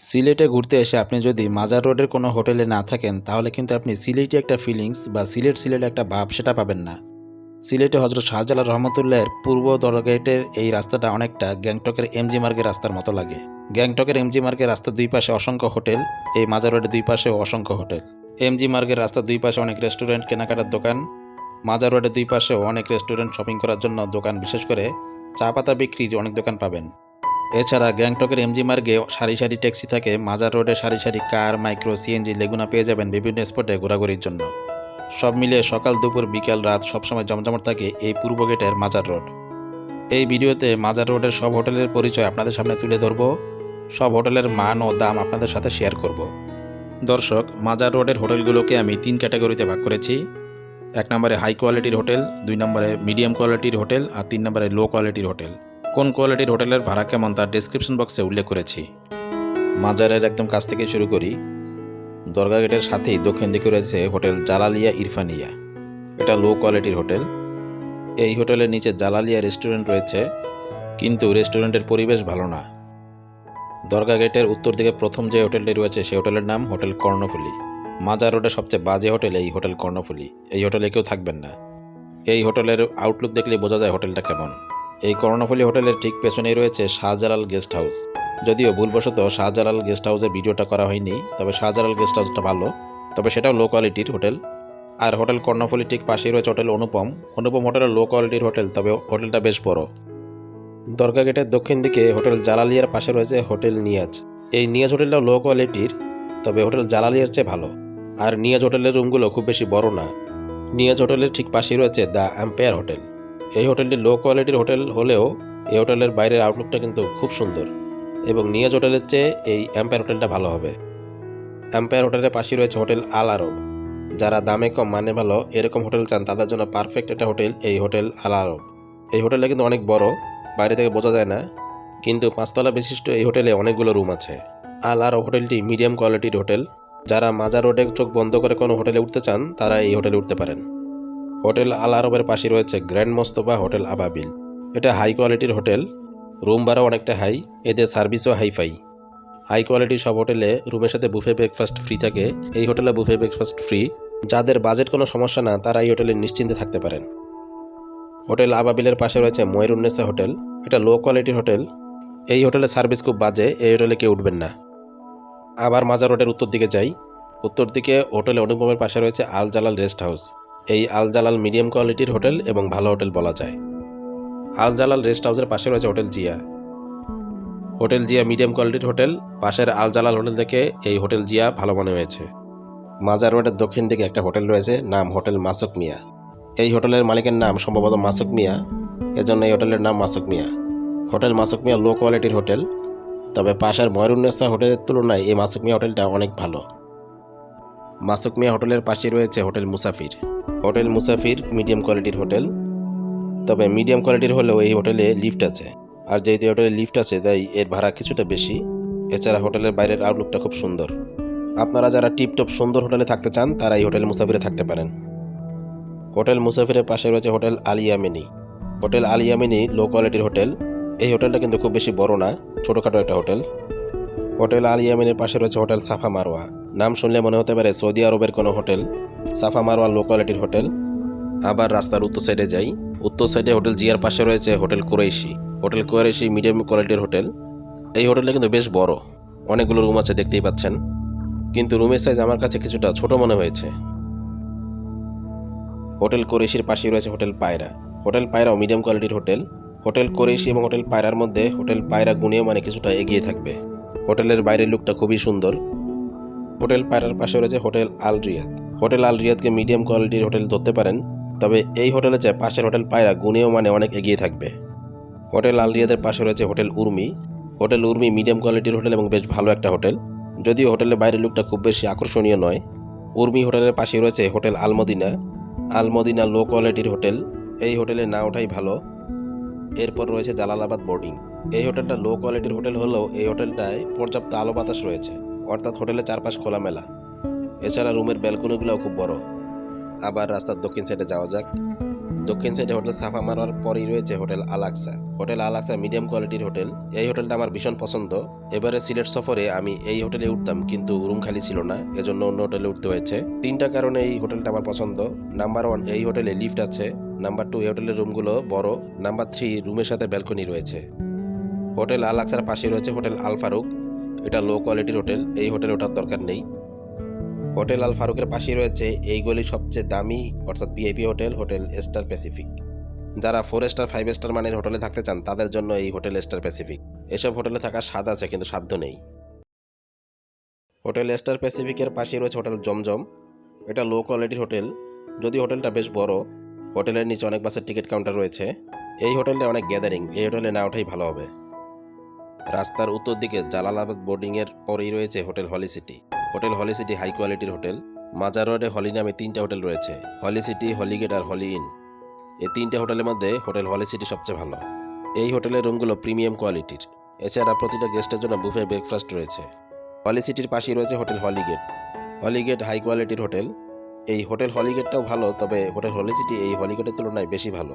সিলেটে ঘুরতে এসে আপনি যদি মাজার রোডের কোনো হোটেলে না থাকেন, তাহলে কিন্তু আপনি সিলেটি একটা ফিলিংস বা সিলেট সিলেট একটা ভাব সেটা পাবেন না। সিলেটে হজরত শাহজালাল রহমতুল্লাহের পূর্ব দরগেটের এই রাস্তাটা অনেকটা গ্যাংটকের এমজি মার্গের রাস্তার মতো লাগে। গ্যাংটকের এমজি মার্গের রাস্তার দুই পাশে অসংখ্য হোটেল, এই মাজার রোডের দুই পাশেও অসংখ্য হোটেল। এমজি মার্গের রাস্তার দুই পাশে অনেক রেস্টুরেন্ট কেনাকাটার দোকান, মাজার রোডের দুই পাশেও অনেক রেস্টুরেন্ট শপিং করার জন্য দোকান, বিশেষ করে চা পাতা বিক্রির অনেক দোকান পাবেন। এছাড়া গ্যাংটকের এমজি মার্গে সারি সারি ট্যাক্সি থাকে, মাজার রোডে সারি সারি কার, মাইক্রো, সিএনজি, লেগুনা পেয়ে যাবেন বিভিন্ন স্পটে ঘোরাঘুরির জন্য। সব মিলিয়ে সকাল, দুপুর, বিকাল, রাত সবসময় জমজমাট থাকে এই পূর্ব গেটের মাজার রোড। এই ভিডিওতে মাজার রোডের সব হোটেলের পরিচয় আপনাদের সামনে তুলে ধরব। সব হোটেলের মান ও দাম আপনাদের সাথে শেয়ার করব। দর্শক, মাজার রোডের হোটেলগুলোকে আমি তিন ক্যাটাগরিতে ভাগ করেছি। এক নম্বরে হাই কোয়ালিটির হোটেল, দুই নম্বরে মিডিয়াম কোয়ালিটির হোটেল আর তিন নম্বরে লো কোয়ালিটির হোটেল। কোন কোয়ালিটির হোটেলের ভাড়া কেমন তার ডেসক্রিপশন বক্সে উল্লেখ করেছি। মাজারের একদম কাছ থেকে শুরু করি, দরগা গেটের সাথেই দক্ষিণ দিকে রয়েছে হোটেল জালালিয়া ইরফানিয়া। এটা লো কোয়ালিটির হোটেল। এই হোটেলের নিচে জালালিয়া রেস্টুরেন্ট রয়েছে, কিন্তু রেস্টুরেন্টের পরিবেশ ভালো না। দরগা গেটের উত্তর দিকে প্রথম যে হোটেলটি রয়েছে সেই হোটেলের নাম হোটেল কর্ণফুলি। মাজার রোডের সবচেয়ে বাজে হোটেল এই হোটেল কর্ণফুলি। এই হোটেলে কেউ থাকবেন না। এই হোটেলের আউটলুক দেখলে বোঝা যায় হোটেলটা কেমন। এই কর্ণফুলি হোটেলের ঠিক পেছনেই রয়েছে শাহজালাল গেস্ট হাউস। যদিও ভুলবশত শাহজালাল গেস্ট হাউসের ভিডিওটা করা হয়নি, তবে শাহজালাল গেস্ট হাউসটা ভালো, তবে সেটাও লো কোয়ালিটির হোটেল। আর হোটেল কর্ণফুলি ঠিক পাশেই রয়েছে হোটেল অনুপম। অনুপম হোটেলের লো কোয়ালিটির হোটেল, তবে হোটেলটা বেশ বড়। দরগা গেটের দক্ষিণ দিকে হোটেল জালালিয়ার পাশে রয়েছে হোটেল নিয়াজ। এই নিয়াজ হোটেলটাও লো কোয়ালিটির তবে হোটেল জালালিয়ার চেয়ে ভালো। আর নিয়াজ হোটেলের রুমগুলো খুব বেশি বড় না। নিয়াজ হোটেলের ঠিক পাশেই রয়েছে দ্য অ্যাম্পায়ার হোটেল। এই হোটেলটি লো কোয়ালিটির হোটেল হলেও এই হোটেলের বাইরের আউটলুকটা কিন্তু খুব সুন্দর এবং নিয়াজ হোটেলের চেয়ে এই অ্যাম্পায়ার হোটেলটা ভালো হবে। অ্যাম্পায়ার হোটেলের পাশেই রয়েছে হোটেল আল আরব যারা দামে কম মানে ভালো, এরকম হোটেল চান, তাদের জন্য পারফেক্ট একটা হোটেল এই হোটেল আল আরব এই হোটেলটা কিন্তু অনেক বড়, বাইরে থেকে বোঝা যায় না, কিন্তু পাঁচতলা বিশিষ্ট এই হোটেলে অনেকগুলো রুম আছে। আল আরব হোটেলটি মিডিয়াম কোয়ালিটির হোটেল। যারা মাজার রোডে চোখ বন্ধ করে কোনো হোটেলে উঠতে চান, তারা এই হোটেলে উঠতে পারেন। হোটেল আল আরবের পাশে রয়েছে গ্র্যান্ড মোস্তফা হোটেল আবাবিল এটা হাই কোয়ালিটির হোটেল, রুম ভাড়াও অনেকটা হাই, এদের সার্ভিসও হাইফাই। হাই কোয়ালিটির সব হোটেলে রুমের সাথে বুফে ব্রেকফাস্ট ফ্রি থাকে, এই হোটেলে বুফে ব্রেকফাস্ট ফ্রি। যাদের বাজেট কোনো সমস্যা না, তারা এই হোটেলে নিশ্চিন্তে থাকতে পারেন। হোটেল আবাবিলের পাশে রয়েছে ময়ূরুন্নেসা হোটেল, এটা লো কোয়ালিটির হোটেল। এই হোটেলের সার্ভিস খুব বাজে, এই হোটেলে কেউ উঠবেন না। আবার মাজার রোডের উত্তর দিকে যাই, উত্তর দিকে হোটেল অনুপমের পাশে রয়েছে আল জালাল রেস্ট হাউস। এই আল জালাল মিডিয়াম কোয়ালিটির হোটেল এবং ভালো হোটেল বলা যায়। আল জালাল রেস্ট হাউসের পাশে রয়েছে hotel Zia. Hotel Zia medium কোয়ালিটির হোটেল, পাশের আল জালাল হোটেল থেকে এই হোটেল জিয়া ভালো মনে হয়েছে। মাজার রোডের দক্ষিণ দিকে একটা হোটেল রয়েছে, নাম হোটেল মাসুক মিয়া। এই হোটেলের মালিকের নাম সম্ভবত মাসুক মিয়া, এজন্য এই হোটেলের নাম মাসুক মিয়া। হোটেল মাসুক মিয়া লো কোয়ালিটির হোটেল, তবে পাশের ময়ূরুন্নেসা হোটেলের তুলনায় এই মাসুক মিয়া হোটেলটা অনেক ভালো। মাসুক মিয়া হোটেলের পাশে রয়েছে হোটেল মুসাফির। হোটেল মুসাফির মিডিয়াম কোয়ালিটির হোটেল, তবে মিডিয়াম কোয়ালিটির হলেও এই হোটেলে লিফট আছে। আর যেহেতু হোটেলে লিফট আছে, তাই এর ভাড়া কিছুটা বেশি। এছাড়া হোটেলের বাইরের আউটলুকটা খুব সুন্দর। আপনারা যারা টিপটপ সুন্দর হোটেলে থাকতে চান, তারা এই হোটেল মুসাফিরে থাকতে পারেন। হোটেল মুসাফিরের পাশে রয়েছে হোটেল আলিয়ামিনি হোটেল আলিয়ামিনি লো কোয়ালিটির হোটেল। এই হোটেলটা কিন্তু খুব বেশি বড় না, ছোটোখাটো একটা হোটেল। হোটেল আলিয়ামিনের পাশে রয়েছে হোটেল সাফা মারোয়া নাম শুনলে মনে হতে পারে সৌদি আরবের কোনো হোটেল, সাফা মারোয়া লো কোয়ালিটির হোটেল। আবার রাস্তার উত্তর সাইডে যাই। উত্তর সাইডে হোটেল জিয়ার পাশে রয়েছে hotel Quraishi. Hotel Quraishi medium কোয়ালিটির হোটেল। এই হোটেলটা কিন্তু বেশ বড়। অনেকগুলো রুম আছে, দেখতেই পাচ্ছেন। কিন্তু রুমের সাইজ আমার কাছে কিছুটা ছোট মনে হয়েছে। হোটেল কোরেশির পাশেই রয়েছে হোটেল পায়রা। হোটেল পায়রাও মিডিয়াম কোয়ালিটির হোটেল। হোটেল কোরেশি এবং হোটেল পায়রার মধ্যে হোটেল পায়রা গুণেও মানে কিছুটা এগিয়ে থাকবে। হোটেলের বাইরের লুকটা খুবই সুন্দর। হোটেল পায়রার পাশে রয়েছে হোটেল আল রিয়াদ। হোটেল আল রিয়াদকে মিডিয়াম কোয়ালিটির হোটেল ধরতে পারেন, তবে এই হোটেলে চেয়ে পাশের হোটেল পায়রা গুণেও মানে অনেক এগিয়ে থাকবে। হোটেল আল রিয়াদের পাশে রয়েছে hotel Urmi. Hotel Urmi medium কোয়ালিটির হোটেল এবং বেশ ভালো একটা হোটেল। যদিও হোটেলের বাইরের লুকটা খুব বেশি আকর্ষণীয় নয়, উর্মি হোটেলের পাশে রয়েছে হোটেল আলমদিনা। আলমদিনা লো কোয়ালিটির হোটেল, এই হোটেলে না ওঠাই ভালো। এরপর রয়েছে জালালাবাদ বোর্ডিং এই হোটেলটা লো কোয়ালিটির হোটেল হলেও এই হোটেলটায় পর্যাপ্ত আলো বাতাস রয়েছে। অর্থাৎ হোটেলের চারপাশ খোলামেলা। এছাড়া রুমের ব্যালকনিগুলোও খুব বড়। আবার রাস্তার দক্ষিণ সাইডে যাওয়া যাক। দক্ষিণ সাইডে হোটেল সাফা মারার পরেই রয়েছে হোটেল আলাক্সা হোটেল আলাক্সা মিডিয়াম কোয়ালিটির হোটেল। এই হোটেলটা আমার ভীষণ পছন্দ। এবারে সিলেট সফরে আমি এই হোটেলে উঠতাম, কিন্তু রুম খালি ছিল না। এজন্য অন্য হোটেলে উঠতে হয়েছে। তিনটা কারণে এই হোটেলটা আমার পছন্দ। নাম্বার ওয়ান এই হোটেলে লিফট আছে। নাম্বার টু এই হোটেলের রুমগুলো বড়। নাম্বার থ্রি রুমের সাথে ব্যালকনি রয়েছে। হোটেল আলাক্সার পাশে রয়েছে হোটেল আল ফারুক এটা লো কোয়ালিটির হোটেল এই হোটেলে ওঠার দরকার নেই। হোটেল আল ফারুকের পাশেই রয়েছে এই গলির সবচেয়ে দামি, অর্থাৎ VIP hotel hotel star Pacific. যারা ফোর স্টার ফাইভ স্টার মানের হোটেলে থাকতে চান, তাদের জন্য এই হোটেল স্টার প্যাসিফিক। এসব হোটেলে থাকার স্বাদ আছে, কিন্তু সাধ্য নেই। হোটেল স্টার প্যাসিফিকের পাশে রয়েছে হোটেল জমজম। এটা লো কোয়ালিটির হোটেল। যদি হোটেলটা বেশ বড়, হোটেলের নিচে অনেক বাসের টিকিট কাউন্টার রয়েছে। এই হোটেলটা অনেক গ্যাদারিং এই হোটেলে না ওঠাই ভালো হবে। রাস্তার উত্তর দিকে জালালাবাদ বোর্ডিংয়ের পরেই রয়েছে hotel holy city. Hotel holy city high কোয়ালিটির হোটেল। মাজার রোডে হলি নামে তিনটা হোটেল রয়েছে, হলি সিটি হলিগেট আর হলি ইন। এই তিনটে হোটেলের মধ্যে হোটেল হলি সিটি সবচেয়ে ভালো। এই হোটেলের রুমগুলো প্রিমিয়াম কোয়ালিটির। এছাড়া প্রতিটা গেস্টের জন্য বুফে ব্রেকফাস্ট রয়েছে। হলি সিটির পাশেই রয়েছে hotel holy gate holy gate high কোয়ালিটির হোটেল। এই হোটেল হলিগেটটাও ভালো, তবে হোটেল হলি সিটি এই হলিগেটের তুলনায় বেশি ভালো।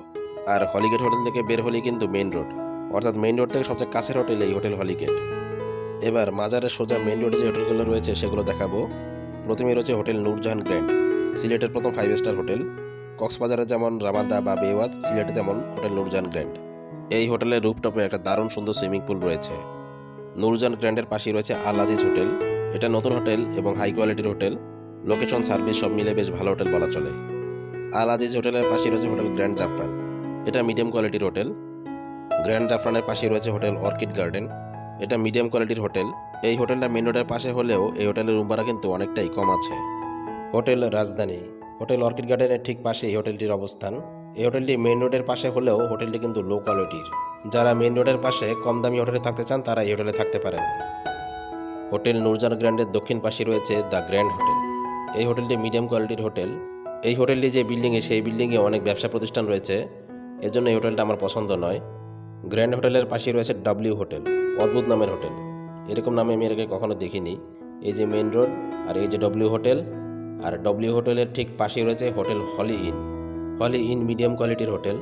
আর হলিগেট হোটেল থেকে বের হলেই কিন্তু মেইন রোড। অর্থাৎ মেইন রোড থেকে সবচেয়ে কাছের হোটেল এই হোটেল হলিগেট এবার মাজারের সোজা মেইন রোডে যে হোটেলগুলো রয়েছে সেগুলো দেখাবো। প্রথমে রয়েছে হোটেল নূরজাহান গ্র্যান্ড সিলেটের প্রথম ফাইভ স্টার হোটেল কক্সবাজারে যেমন রামাদা বা বেওয়াজ সিলেটে যেমন হোটেল নূরজাহান গ্র্যান্ড এই হোটেলের রুপটপে একটা দারুণ সুন্দর সুইমিং পুল রয়েছে। নূরজাহান গ্র্যান্ডের পাশেই রয়েছে আল আজিজ হোটেল এটা নতুন হোটেল এবং হাই কোয়ালিটির হোটেল লোকেশন সার্ভিস সব মিলে বেশ ভালো হোটেল বলা চলে। আল আজিজ হোটেলের পাশে রয়েছে হোটেল গ্র্যান্ড জাফরান এটা মিডিয়াম কোয়ালিটির হোটেল গ্র্যান্ড জাফরানের পাশে রয়েছে হোটেল অর্কিড গার্ডেন। এটা মিডিয়াম কোয়ালিটির হোটেল। এই হোটেলটা মেন রোডের পাশে হলেও এই হোটেলের রুম ভাড়া কিন্তু অনেকটাই কম আছে। হোটেল রাজধানী। হোটেল অর্কিড গার্ডেনের ঠিক পাশে এই হোটেলটির অবস্থান। এই হোটেলটি মেন রোডের পাশে হলেও হোটেলটি কিন্তু লো কোয়ালিটির যারা মেন রোডের পাশে কম দামি হোটেলে থাকতে চান, তারা এই হোটেলে থাকতে পারেন। হোটেল নূরজান গ্র্যান্ডের দক্ষিণ পাশে রয়েছে দ্য গ্র্যান্ড হোটেল। এই হোটেলটি মিডিয়াম কোয়ালিটির হোটেল। এই হোটেলটি যে বিল্ডিংয়ে, সেই বিল্ডিংয়ে অনেক ব্যবসা প্রতিষ্ঠান রয়েছে। এজন্য এই হোটেলটা আমার পছন্দ নয়। গ্র্যান্ড হোটেলের পাশে রয়েছে ডাব্লিউ হোটেল, অদ্ভুত নামের হোটেল। এরকম নামে আমি এর আগে কখনো দেখিনি। এই যে মেন রোড আর এই যে ডব্লিউ হোটেল, আর ডব্লিউ হোটেলের ঠিক পাশেই রয়েছে hotel holy inn. Holy inn medium কোয়ালিটির হোটেল।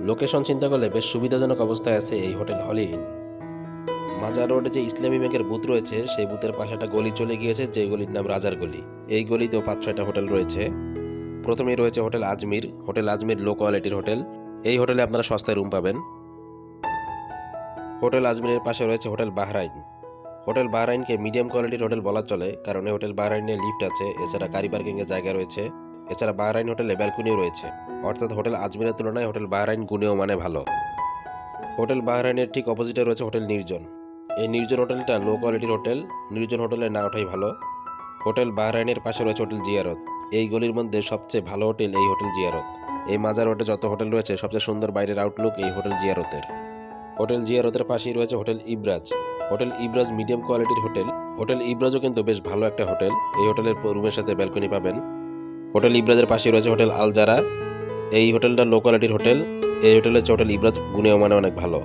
লোকেশন চিন্তা করলে বেশ সুবিধাজনক অবস্থায় আছে এই হোটেল হলি ইন। মাজার রোডে যে ইসলামী ব্যাংকের বুথ রয়েছে, সেই বুথের পাশে একটা গলি চলে গিয়েছে, যে গলির নাম রাজার গলি। এই গলিতেও পাঁচ ছয়টা হোটেল রয়েছে। প্রথমেই রয়েছে hotel Ajmir. Hotel Ajmir low কোয়ালিটির হোটেল। এই হোটেলে আপনারা সস্তায় রুম পাবেন। হোটেল আজমিরের পাশে রয়েছে হোটেল বাহরাইন। হোটেল বাহরাইনকে মিডিয়াম কোয়ালিটির হোটেল বলা চলে, কারণ এই হোটেল বাহরাইনে লিফট আছে, এছাড়া গাড়ি পার্কিংয়ের জায়গা রয়েছে, এছাড়া বাহরাইন হোটেলে ব্যালকনিও রয়েছে। অর্থাৎ হোটেল আজমিরের তুলনায় হোটেল বাহরাইন গুণেও মানে ভালো। হোটেল বাহরাইনের ঠিক অপোজিটে রয়েছে হোটেল নির্জন। এই নির্জন হোটেলটা লো কোয়ালিটির হোটেল, নির্জন হোটেলে না ওঠাই ভালো। হোটেল বাহরাইনের পাশে রয়েছে হোটেল জিয়ারত। এই গলির মধ্যে সবচেয়ে ভালো হোটেল এই হোটেল জিয়ারত। এই মাজার রোডে যত হোটেল রয়েছে, সবচেয়ে সুন্দর বাইরের আউটলুক এই হোটেল জিয়ারতের। হোটেল জিয়ারতের পাশেই রয়েছে হোটেল ইব্রাজ। হোটেল ইব্রাজ মিডিয়াম কোয়ালিটির হোটেল। হোটেল ইব্রাজও কিন্তু বেশ ভালো একটা হোটেল। এই হোটেলের রুমের সাথে ব্যালকনি পাবেন। হোটেল ইব্রাজের পাশেই রয়েছে হোটেল আলজারা এই হোটেলটা লো কোয়ালিটির হোটেল। এই হোটেল হচ্ছে হোটেল ইব্রাজ, গুণেও মানে অনেক ভালো।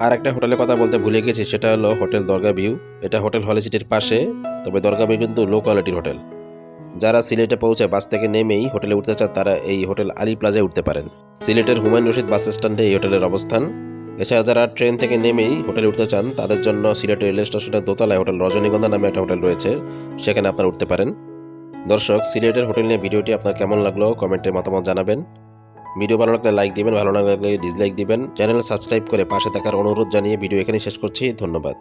আর একটা হোটেলের কথা বলতে ভুলে গেছি, সেটা হলো হোটেল দরগা ভিউ। এটা হোটেল হলি সিটির পাশে, তবে দরগা ভিউ কিন্তু লো কোয়ালিটির হোটেল। যারা সিলেটে পৌঁছে বাস থেকে নেমেই হোটেলে উঠতে চান, তারা এই হোটেল আলী প্লাজায় উঠতে পারেন। সিলেটের হুমায়ুন রশিদ বাস স্ট্যান্ডে এই হোটেলের অবস্থান। এছাড়া যারা ট্রেন থেকে নেমেই হোটেলে উঠতে চান, তাদের জন্য সিলেট রেলওয়ে স্টেশনের দোতলায় হোটেল রজনীগন্ধা নামে একটা হোটেল রয়েছে। সেখানে আপনারা উঠতে পারেন। দর্শক, সিলেটের হোটেল নিয়ে ভিডিওটি আপনার কেমন লাগল কমেন্টে মতামত জানাবেন। ভিডিও ভালো লাগলে লাইক দিবেন, ভালো না লাগলে ডিসলাইক দিবেন। চ্যানেল সাবস্ক্রাইব করে পাশে থাকার অনুরোধ জানিয়ে ভিডিও এখানে শেষ করছি। ধন্যবাদ।